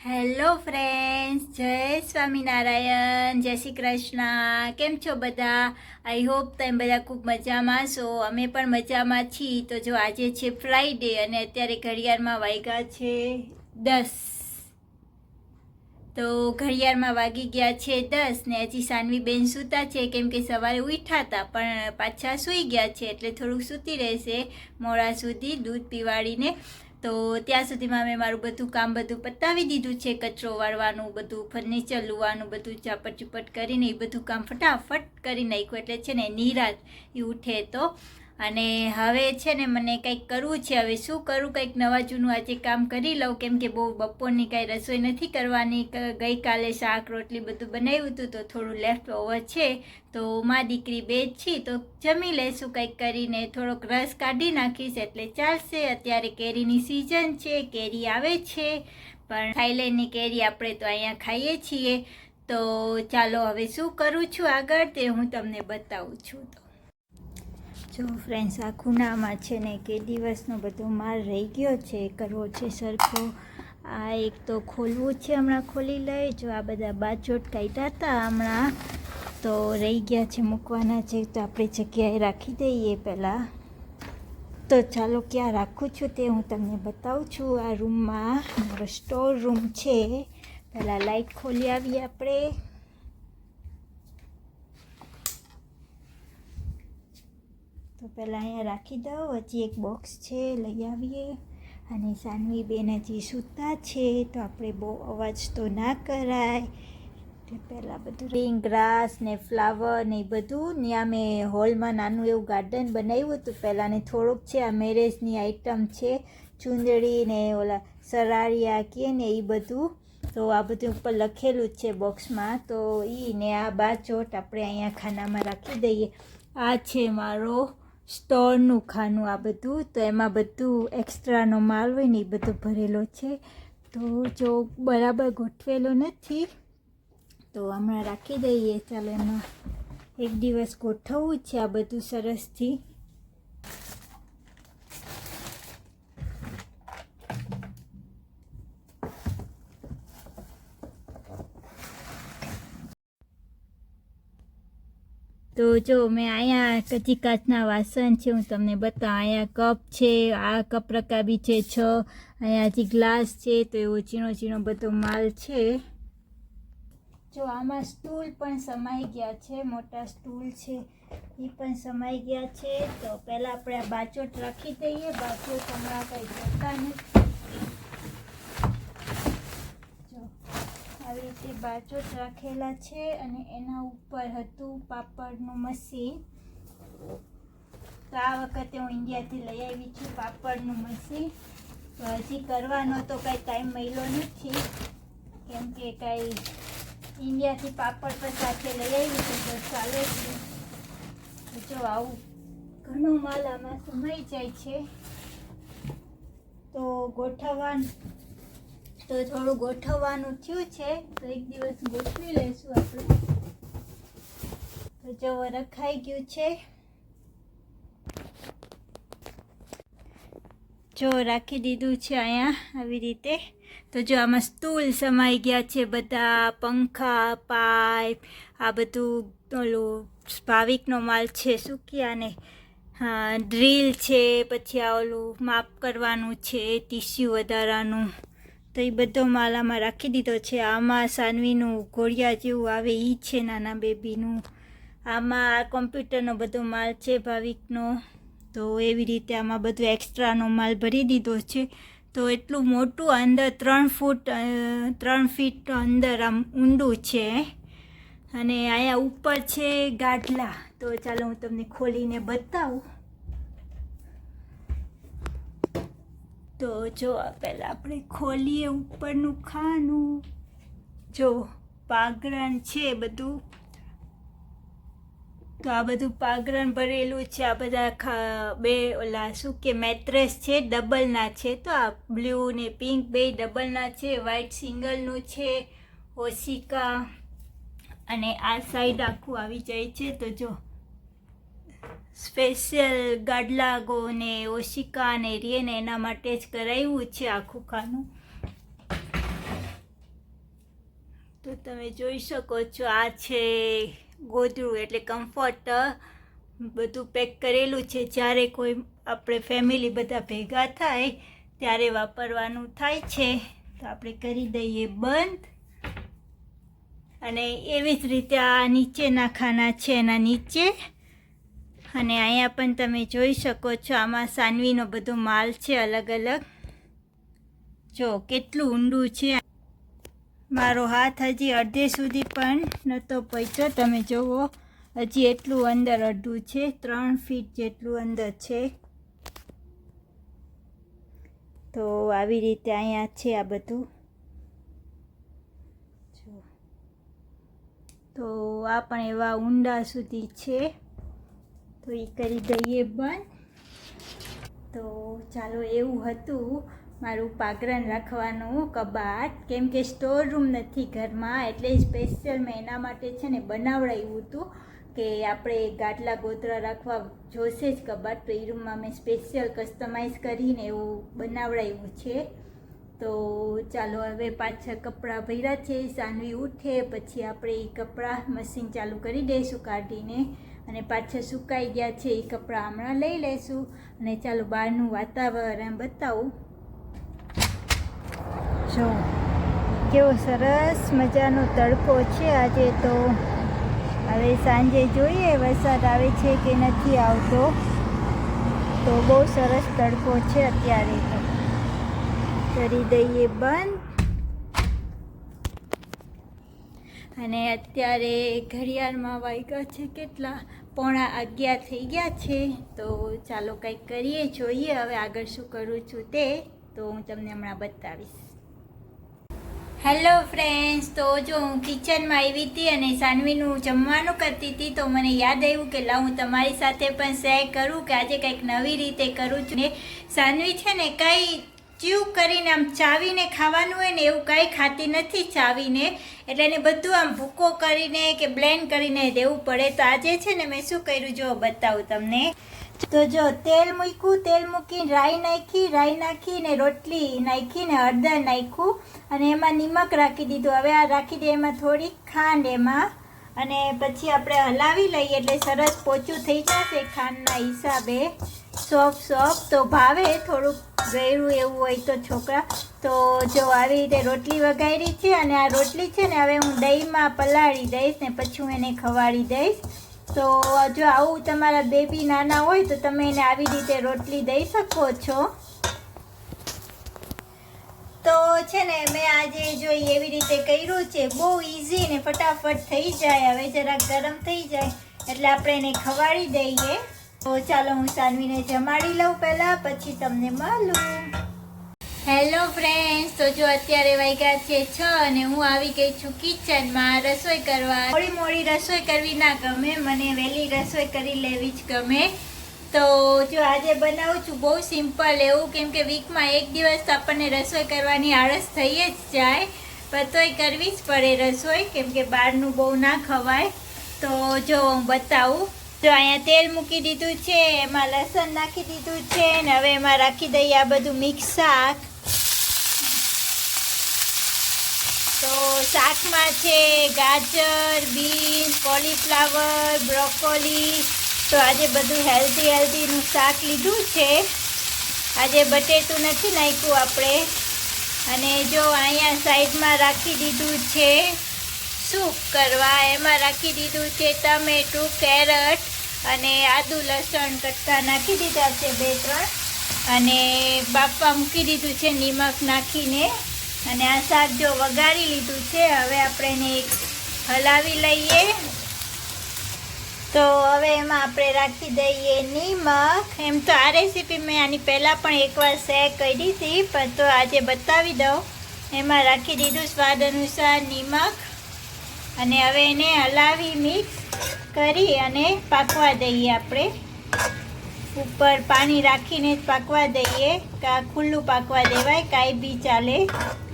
Hello friends જય સ્વામિનારાયણ. જય શ્રી કૃષ્ણ. કેમ છો બધા? આઈ હોપ તમે બધા ખૂબ મજામાં છો. અમે પણ મજામાં છીએ. તો જો આજે છે ફ્રાઈડે અને અત્યારે ઘડિયાળમાં વાગ્યા છે દસ. તો ઘડિયાળમાં વાગી ગયા છે દસ ને હજી સાનવી બેન સૂતા છે. કેમ કે સવારે ઉઠ્યા હતા પણ પાછા સૂઈ ગયા છે. એટલે થોડુંક સૂતી રહેશે. મોડા સુધી દૂધ પીવાડીને તો ત્યાં સુધીમાં મેં મારું બધું કામ બધું પતાવી દીધું છે, કચરો વાળવાનું, બધું ફર્નિચર લુવાનું, બધું ચાપટ ચુપટ કરીને એ બધું કામ ફટાફટ કરી નાખ્યું. એટલે છે ને નિરાત એ ઉઠે તો. અને હવે છે ને મને કંઈક કરવું છે. હવે શું કરું? કંઈક નવા જૂનું આજે કામ કરી લઉં. કેમ કે બહુ બપોરની કાંઈ રસોઈ નથી કરવાની. ગઈકાલે શાક, રોટલી બધું બનાવ્યું હતું તો થોડું લેફ્ટ ઓવર છે. તો મા દીકરી બે જ છી તો જમી લેશું કંઈક કરીને. થોડોક રસ કાઢી નાખીશ એટલે ચાલશે. અત્યારે કેરીની સિઝન છે. કેરી આવે છે. પણ થાઈલેન્ડની કેરી આપણે તો અહીંયા ખાઈએ છીએ. તો ચાલો હવે શું કરું છું આગળ તે હું તમને બતાવું છું તો. જો ફ્રેન્ડ્સ આ ખૂણામાં છે ને કે દિવસનો બધો માલ રહી ગયો છે, કરવો છે સરખો. આ એક તો ખોલવું છે હમણાં ખોલી લઈ. જો આ બધા બાજોટ કાઢ્યા હતા હમણાં, તો રહી ગયા છે મૂકવાના છે. તો આપણે જગ્યાએ રાખી દઈએ પહેલાં. તો ચાલો ક્યાં રાખું છું તે હું તમને બતાવું છું. આ રૂમમાં મારો સ્ટોર રૂમ છે. પહેલાં લાઈટ ખોલી આવીએ આપણે. તો પહેલાં અહીંયા રાખી દઉં. હજી એક બોક્સ છે, લઈ આવીએ. અને સાનવી બેન હજી સૂતા છે, તો આપણે બહુ અવાજ તો ના કરાય. એટલે પહેલાં બધું રિંગ ગ્રાસ ને ફ્લાવર ને એ બધું. ત્યાં મેં હોલમાં નાનું એવું ગાર્ડન બનાવ્યું હતું. પહેલાં ને થોડુંક છે, આ મેરેજની આઈટમ છે, ચુંદડી ને ઓલા સરારિયા કે ને એ બધું. તો આ બધું ઉપર લખેલું જ છે બોક્સમાં તો એ ને આ બાજોટ આપણે અહીંયા ખાનામાં રાખી દઈએ. આ છે મારો સ્ટોરનું ખાનું આ બધું, તો એમાં બધું એક્સ્ટ્રાનો માલ હોય ને એ બધો ભરેલો છે. તો જો બરાબર ગોઠવેલો નથી, તો હમણાં રાખી દઈએ. ચાલો એમાં એક દિવસ ગોઠવવું છે આ બધું સરસથી. તો જો મેં અહીંયા કચી કાચના વાસણ છે, હું તમને બતાવું. અહીંયા કપ છે, આ કપ રકાબી છે છ. અહીંયા હજી ગ્લાસ છે, તો એવો ચીણો ચીણો બધો માલ છે. જો આમાં સ્ટૂલ પણ સમાઈ ગયા છે, મોટા સ્ટૂલ છે, એ પણ સમાઈ ગયા છે. તો પહેલાં આપણે આ બાચોટ રાખી દઈએ. બાચોટ હમણાં કંઈ જોતા નથી. આવી રીતે બાચોટ રાખેલા છે અને એના ઉપર હતું પાપડનું મશીન. તો આ વખતે હું ઇન્ડિયાથી લઈ આવી છું પાપડનું મશીન. તો હજી કરવાનો તો કાંઈ ટાઈમ મળ્યો નથી. કેમ કે કાંઈ ઇન્ડિયાથી પાપડ પણ સાથે લઈ આવી છું, તો ચાલે છે. જો આવું ઘણો માલ આમાં સમાઈ જાય છે. તો ગોઠવવાનું તો થોડું ગોઠવવાનું થયું છે, તો એક દિવસ ગોઠવી લઈશું આપણે. તો જો રખાઈ ગયું છે. જો રાખી દીધું છે અહીંયા આવી રીતે. તો જો આમાં સ્ટૂલ સમાઈ ગયા છે બધા, પંખા, પાઇપ, આ બધું ઓલું ભાવિકનો માલ છે સૂક્યાને હા, ડ્રીલ છે, પછી આ ઓલું માપ કરવાનું છે, ટીસ્યુ વધારાનું. તો એ બધો માલ આમાં રાખી દીધો છે. આમાં સાનવીનું ઘોડિયા જેવું આવે એ છે નાના બેબીનું. આમાં આ કોમ્પ્યુટરનો બધો માલ છે ભાવિકનો. તો એવી રીતે આમાં બધું એક્સ્ટ્રાનો માલ ભરી દીધો છે. તો એટલું મોટું અંદર ત્રણ ફૂટ ત્રણ ફીટ અંદર આમ ઊંડું છે. અને અહીંયા ઉપર છે ગાડલા. તો ચાલો હું તમને ખોલીને બતાવું. તો જો પહેલાં આપણે ખોલીએ ઉપરનું ખાનું. જો પાગરણ છે બધું. તો આ બધું પાગરણ ભરેલું છે. આ બધા ખા બે ઓલા શું કે મેટ્રેસ છે, ડબલના છે. તો આ બ્લુ ને પિંક બે ડબલના છે. વ્હાઇટ સિંગલનું છે, ઓશિકા. અને આ સાઈડ આખું આવી જાય છે. તો જો સ્પેશિયલ ગાડલાગો ને ઓશિકા ને ને એના માટે જ કરાવ્યું છે આખું ખાનું. તો તમે જોઈ શકો છો, આ છે ગોદડું એટલે કમ્ફર્ટ બધું પેક કરેલું છે. જ્યારે કોઈ આપણે ફેમિલી બધા ભેગા થાય, ત્યારે વાપરવાનું થાય છે. તો આપણે કરી દઈએ બંધ. અને એવી જ રીતે આ નીચેના ખાના છે, એના નીચે અને અહીંયા પણ તમે જોઈ શકો છો, આમાં સાનવીનો બધો માલ છે અલગ અલગ. જો, કેટલું ઊંડું છે. મારો હાથ હજી અડધે સુધી પણ નહોતો પહોંચ્યો. તમે જુઓ હજી એટલું અંદર અડધું છે, ત્રણ ફીટ જેટલું અંદર છે. તો આવી રીતે અહીંયા છે આ બધું. તો આ પણ એવા ઊંડા સુધી છે. તો એ કરી દઈએ બંધ. તો ચાલો એવું હતું. મારું પાકરણ રાખવાનું કબાટ. કેમ કે સ્ટોર રૂમ નથી ઘરમાં, એટલે સ્પેશિયલ મેં એના માટે છે ને બનાવડાવ્યું હતું કે આપણે ગાટલા ગોતરા રાખવા જોશે જ કબાટ. તો એ રૂમમાં મેં સ્પેશિયલ કસ્ટમાઇઝ કરીને એવું બનાવડાવ્યું છે. તો ચાલો હવે પાછા કપડાં ભર્યા છે, સાનવી ઉઠે, પછી આપણે એ કપડાં મશીન ચાલુ કરી દઈશું કાઢીને. અને પાછા સુકાઈ ગયા છે એ કપડાં હમણાં લઈ લઈશું. અને ચાલો બહારનું વાતાવરણ બતાવું. જો, કેવો સરસ મજાનો તડકો છે આજે તો. હવે સાંજે જોઈએ, વરસાદ આવે છે કે નથી આવતો. તો બહુ સરસ તડકો છે અત્યારે તો. કરી દઈએ બંધ. અને અત્યારે ઘડિયાળમાં વાગ્યા છે કેટલા? પોણા અગિયાર થઈ ગયા છે. તો ચાલો કંઈક કરીએ, જોઈએ હવે આગળ શું કરું છું તે. તો હું તમને હમણાં બતાવીશ. હેલો ફ્રેન્ડ્સ તો જો હું કિચનમાં આવી હતી અને સાનવીનું જમવાનું કરતી હતી, તો મને યાદ આવ્યું કે લા, હું તમારી સાથે પણ શેર કરું કે આજે કંઈક નવી રીતે કરું છું. ને સાનવી છે ને કંઈ ચ્યુ કરીને આમ ચાવીને ખાવાનું હોય ને એવું કંઈ ખાતી નથી ચાવીને. એટલે એને બધું આમ ભૂકો કરીને કે બ્લેન્ડ કરીને દેવું પડે. તો આજે છે ને મેં શું કર્યું જો બતાવું તમને. તો જો તેલ મૂક્યું, તેલ મૂકીને રાઈ નાખી, રાઈ નાખીને રોટલી નાખીને હળદર નાખ્યું અને એમાં નિમક રાખી દીધું. હવે આ રાખી દે એમાં થોડીક ખાંડ એમાં. અને પછી આપણે હલાવી લઈએ એટલે સરસ પોચું થઈ જશે ખાંડના હિસાબે. સોફ્ટ સોફ્ટ તો ભાવે, થોડુંક ગળ્યું એવું હોય તો છોકરા. તો જો આવી રીતે રોટલી વઘારી છે અને આ રોટલી છે ને હવે હું દહીંમાં પલાળી દઈશ ને પછી હું એને ખવાડી દઈશ. તો જો આવું તમારા બેબી નાના હોય તો તમે એને આવી રીતે રોટલી દઈ શકો છો. તો છે ને મેં આજે જો એવી રીતે કર્યું છે, બહુ ઇઝી ને ફટાફટ થઈ જાય, હવે જરાક ગરમ થઈ જાય, એટલે આપણે એને ખવાડી દઈએ. તો ચાલો હું સાનવીને જમાડી લઉં પહેલાં, પછી તમને મળું. હેલો ફ્રેન્ડ્સ તો જો અત્યારે વાગ્યા છે છ અને હું આવી ગઈ છું કિચનમાં રસોઈ કરવા. મોડી મોડી રસોઈ કરવી ના ગમે, મને વહેલી રસોઈ કરી લેવી જ ગમે. તો જો આજે બનાવું છું બહુ સિમ્પલ એવું, કેમ કે વીકમાં એક દિવસ તો આપણને રસોઈ કરવાની આળસ થઈ જ જાય, પણ તોય કરવી જ પડે રસોઈ, કેમ કે બહારનું બહુ ના ખવાય. તો જો હું બતાવું. જો અહીંયા તેલ મૂકી દીધું છે, એમાં લસણ નાખી દીધું છે ને હવે એમાં રાખી દઈએ આ બધું મિક્સ શાક. તો શાકમાં છે ગાજર, બીન્સ, કોલીફ્લાવર, બ્રોકોલી. તો આજે બધું હેલ્ધી હેલ્ધીનું શાક લીધું છે. આજે બટેટું નથી નાખ્યું આપણે. અને જો અહીંયા સાઈડમાં રાખી દીધું છે સૂપ કરવા એમાં રાખી દીધું છે ટમેટું, કેરટ અને આદુ લસણ કટકા નાખી દીધા છે બે ત્રણ. અને બાફવા મૂકી દીધું છે નિમક નાખીને. અને આ શાક જો વઘારી લીધું છે, હવે આપણે એને હલાવી લઈએ. તો હવે એમાં આપણે રાખી દઈએ નિમક. એમ તો આ રેસીપી મેં આની પહેલાં પણ એકવાર શેર કરી હતી, પણ તો આજે બતાવી દઉં. એમાં રાખી દીધું સ્વાદ અનુસાર નિમક. અને હવે એને હલાવી મિક્સ કરી અને પાકવા દઈએ આપણે. ઉપર પાણી રાખીને જ પાકવા દઈએ કા ખુલ્લું પાકવા દેવાય, કાંઈ બી ચાલે.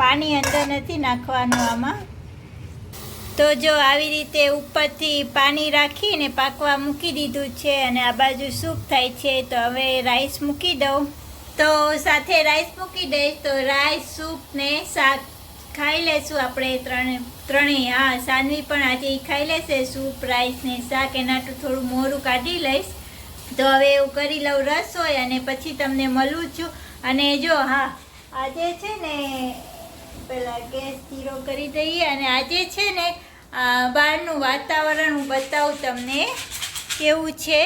પાણી અંદર નથી નાખવાનું આમાં. તો જો આવી રીતે ઉપરથી પાણી રાખીને પાકવા મૂકી દીધું છે અને આ બાજુ સૂપ થાય છે, તો હવે રાઈસ મૂકી દઉં. તો સાથે રાઈસ મૂકી દઈશ, તો રાઈસ સૂપ ને શાક ખાઈ લેશું આપણે ત્રણે. ત્રણેય, હા, સાનવી પણ આજે એ ખાઈ લેશે સૂપ રાઈસ ને શાક એનાટું થોડું મોરું કાઢી લઈશ. તો હવે એવું કરી લઉં રસ હોય અને પછી તમને મળું છું. અને જો, હા, આજે છે ને, પેલા ગેસ ધીરો કરી દઈએ અને આજે છે ને બહારનું વાતાવરણ હું બતાવું તમને કેવું છે.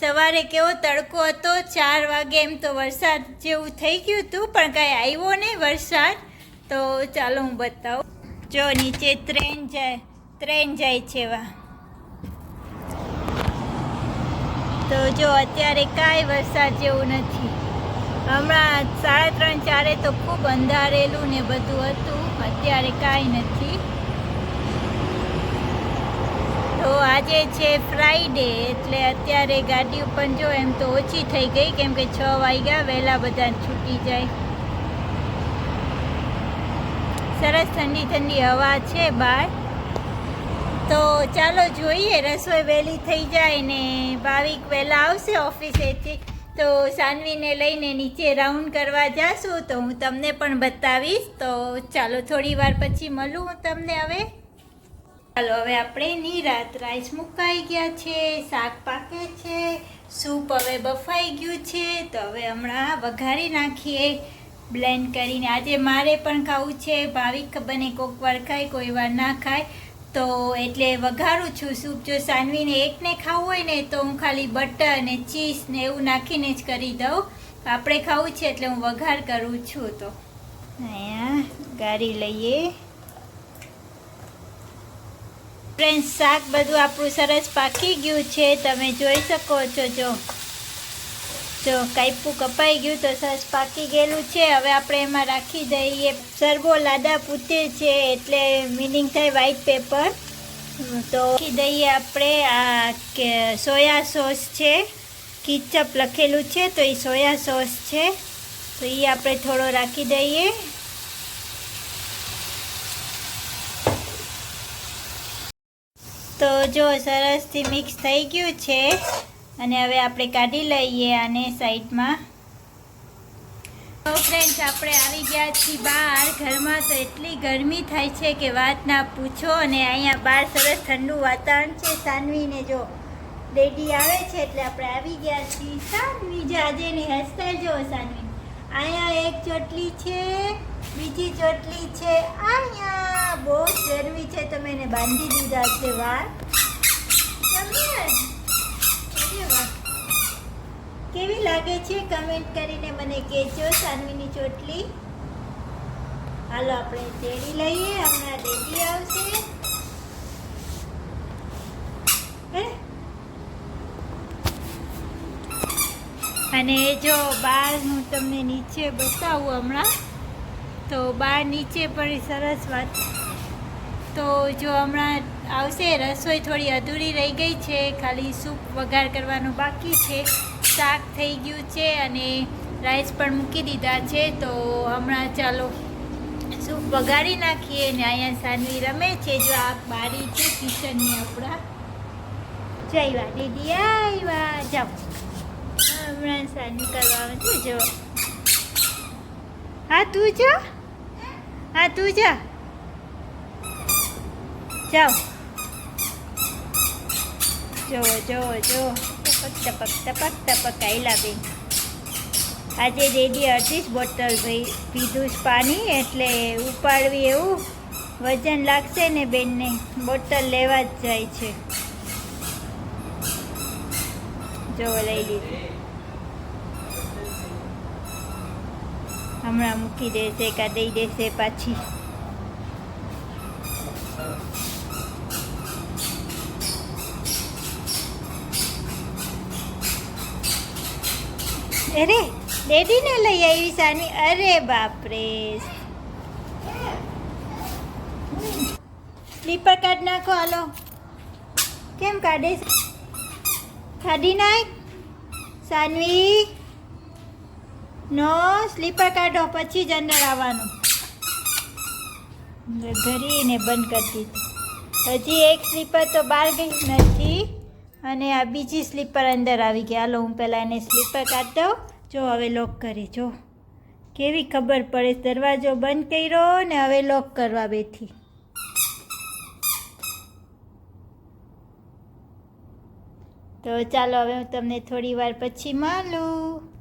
સવારે કેવો તડકો હતો, ચાર વાગે એમ તો વરસાદ જેવું થઈ ગયું હતું, પણ કાંઈ આવ્યો નહીં વરસાદ. તો ચાલો હું બતાવું. જો નીચે ટ્રેન જાય ટ્રેન જાય છે વા તો જો અત્યારે કાંઈ વરસાદ જેવું નથી હમણાં સાડા ત્રણ ચારે તો ખૂબ અંધારેલું ને બધું હતું અત્યારે કાંઈ નથી તો આજે છે ફ્રાઈડે એટલે અત્યારે ગાડી ઉપર જો એમ તો ઓછી થઈ ગઈ કેમ કે છ વાગ્યા વહેલા બધા છૂટી જાય સરસ ઠંડી ઠંડી હવા છે બહાર. તો ચાલો જોઈએ, રસોઈ વહેલી થઈ જાય ને ભાવિક વહેલા આવશે ઓફિસેથી. તો સાનવીને લઈને નીચે રાઉન્ડ કરવા જાશું, તો હું તમને પણ બતાવીશ. તો ચાલો થોડી વાર પછી મળું હું તમને હવે. ચાલો હવે આપણે નિરાત રાઈસ મુકાઈ ગયા છે, શાક પાકે છે, સૂપ હવે બફાઈ ગયું છે. તો હવે હમણાં વઘારી નાખીએ. બ્લેન્ડ કરીને. આજે મારે પણ ખાવું છે, ભાવિક ખબર નહીં કોક વાર ખાય, કોઈ વાર ના ખાય. તો એટલે વઘારું છું સૂપ. જો સાનવીને એકને ખાવું હોય ને, તો હું ખાલી બટર ને ચીઝ ને એવું નાખીને જ કરી દઉં. આપણે ખાવું છે એટલે હું વઘાર કરું છું તો. અહીંયા ગાળી લઈએ. ફ્રેન્ડ શાક બધું આપણું સરસ પાકી ગયું છે. તમે જોઈ શકો છો જો. જો કાઈપું કપાઈ ગયું તો સરસ પાકી ગયેલું છે. હવે આપણે એમાં રાખી દઈએ. સરબો લાદા પૂતે છે એટલે મિનિંગ થાય વ્હાઈટ પેપર તો રાખી દઈએ આપણે. આ સોયા સોસ છે. કિચઅપ લખેલું છે તો એ સોયા સોસ છે. તો એ આપણે થોડો રાખી દઈએ. તો જો સરસથી મિક્સ થઈ ગયું છે. અને હવે આપણે કાઢી લઈએ આને સાઈડમાં. તો ફ્રેન્ડ્સ આપણે આવી ગયા છીએ બહાર. ઘરમાં તો એટલી ગરમી થાય છે કે વાત ના પૂછો. અને અહીંયા બહાર સરસ ઠંડુ વાતાવરણ છે. સાનવીને જો ડેડી આવે છે એટલે આપણે આવી ગયા છીએ. સાનવી જો આજે એની હેરસ્ટાઈલ જો સાનવી. અહીંયા એક ચોટલી છે, બીજી ચોટલી છે. અહીંયા બહુ ગરમી છે. તમે એને બાંધી દીધા છે વાર ગમ્યું ને? અરે વાહ. કેવી લાગે છે? કમેન્ટ કરીને મને કહેજો, સાનવીની ચોટલી. હાલો, આપણે તેડી લઈએ. હમણાં દેદી આવશે. અને જો બાર હું તમને નીચે બતાવું હમણાં, તો બાર નીચે પણ સરસ વાત. તો જો હમણાં આવશે, રસોઈ થોડી અધૂરી રહી ગઈ છે, ખાલી સૂપ વઘાર કરવાનું બાકી છે. શાક થઈ ગયું છે અને રાઈસ પણ મૂકી દીધા છે, તો હમણાં ચાલો સૂપ વગાડી નાખીએ ને અહીંયા સાનવી રમે છે, જો આ બારી છે, કિચનની આપણા. જય વા દીદી આવ્યા જાઓ. હમણાં સાનવી કરવાનું છે, જો. હા, તું જા. હા, તું જા. જાઓ. જો જો જો ટપક ટપક ટપક આયલા બેન. આજે દેદી અડધી જ બોટલ ભાઈ. પીધું જ પાણી, એટલે ઉપાડવી એવું. વજન લાગશે ને બેનને? બોટલ લેવા જ જાય છે. જો લઈ લીધું. હમણાં મૂકી દેશે કા દઈ દેશે પાછી. અરે, ડેડીને લઈ આવી સાની અરે બાપરે. સ્લીપર કાઢ નાખો, હાલો. કેમ કાઢે? કાઢી નાખ. સાનવી નો, સ્લીપર કાઢો, પછી જ અંદર આવવાનું. ઘરીને બંધ કરી દીધું. હજી એક સ્લીપર તો બહાર ગઈ નથી. અને આ બીજી સ્લીપર અંદર આવી ગઈ. હાલો, હું પહેલાં એને સ્લીપર કાઢ દઉં. જો, હવે લોક કરી, જો. કેવી ખબર પડે? દરવાજો બંધ કર્યો ને હવે લોક કરવા બેઠી. તો ચાલો, હવે હું તમને થોડી વાર પછી માલું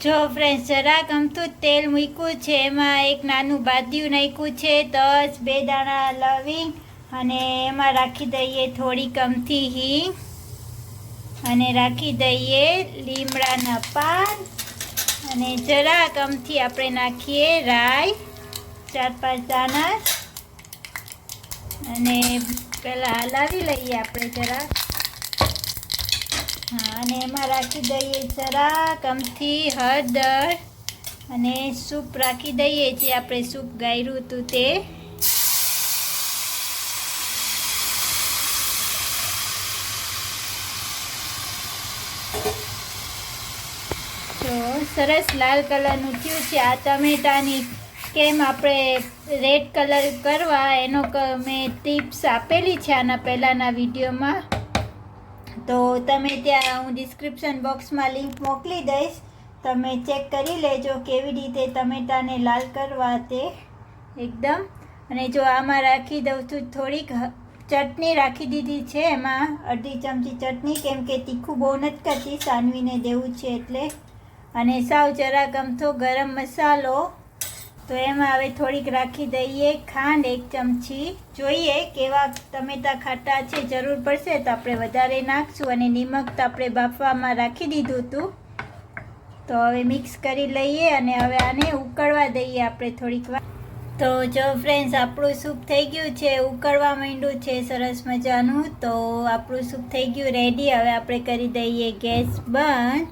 જો ફ્રેન્ડ જરાક અમથું તેલ મૂક્યું છે. એમાં એક નાનું બાદિયું નાખ્યું છે. તજ બે દાણા લવિંગ અને એમાં રાખી દઈએ થોડીક અમથી હિંગ. અને રાખી દઈએ લીમડાના પાન. અને જરા કમથી આપણે નાખીએ રાઈ, ચાર પાંચ દાણા. અને પહેલાં હલાવી લઈએ આપણે જરા. હા, અને એમાં રાખી દઈએ જરા કમથી હળદર. અને સૂપ રાખી દઈએ જે આપણે સૂપ ગાયરું હતું તે તો સરસ લાલ કલરનું થયું છે. આ ટમેટાની કેમ આપણે રેડ કલર કરવા એનો મેં ટિપ્સ આપેલી છે આના પહેલાંના વિડીયોમાં. તો તમે ત્યાં હું ડિસ્ક્રિપ્શન બોક્સમાં લિંક મોકલી દઈશ. તમે ચેક કરી લેજો કેવી રીતે ટમેટાને લાલ કરવા તે એકદમ. અને જો આમાં રાખી દઉં છું થોડીક ચટણી રાખી દીધી છે એમાં. અડધી ચમચી ચટણી કેમ કે તીખું બહુ નથી કરતી, સાનવીને દેવું છે એટલે. અને સાવ જરાક અમથો ગરમ મસાલો. તો એમાં હવે થોડીક રાખી દઈએ ખાંડ એક ચમચી. જોઈએ કેવા ટમેટા ખાટા છે, જરૂર પડશે તો આપણે વધારે નાખશું અને નિમક તો આપણે બાફવામાં રાખી દીધું હતું તો હવે મિક્સ કરી લઈએ અને હવે આને ઉકળવા દઈએ આપણે થોડીક વાર. તો જો ફ્રેન્ડ્સ, આપણું સૂપ થઈ ગયું છે, ઉકળવા માંડ્યું છે, સરસ મજાનું. તો આપણું સૂપ થઈ ગયું, રેડી. હવે આપણે કરી દઈએ ગેસ બંધ.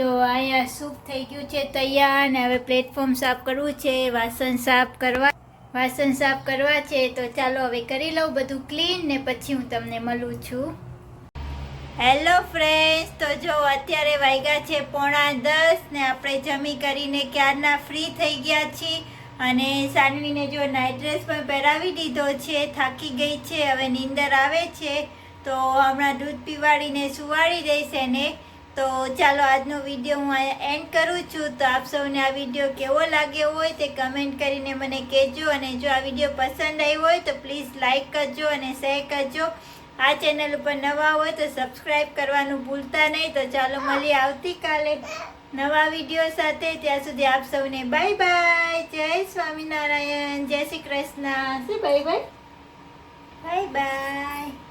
જો અહીંયા સૂપ થઈ ગયું છે તૈયાર અને હવે પ્લેટફોર્મ સાફ કરવું છે, વાસણ સાફ કરવા, વાસણ સાફ કરવા છે. તો ચાલો હવે કરી લઉં બધું ક્લીન ને પછી હું તમને મળું છું. હેલો ફ્રેન્ડ્સ તો જો અત્યારે વાગ્યા છે પોણા દસ ને આપણે જમી કરીને ક્યારના ફ્રી થઈ ગયા છીએ અને સાનવીને જો નાઇટ ડ્રેસ પણ પહેરાવી દીધો છે, થાકી ગઈ છે, હવે નીંદર આવે છે. તો હમણાં દૂધ પીવાડીને સુવાડી દઈશ એને તો ચાલો આજનો વીડિયો હું અહીંયા એન્ડ કરું છું. તો આપ સૌને આ વીડિયો કેવો લાગ્યો હોય તે કમેન્ટ કરીને મને કહેજો. અને જો આ વીડિયો પસંદ આવ્યો હોય તો પ્લીઝ લાઇક કરજો અને શેર કરજો. આ ચેનલ ઉપર નવા હોય તો સબસ્ક્રાઈબ કરવાનું ભૂલતા નહીં. તો ચાલો મળીએ આવતીકાલે નવા વીડિયો સાથે. ત્યાં સુધી આપ સૌને by bye Jai Swaminarayan. Jai Shri Krishna. Bye bye bye bye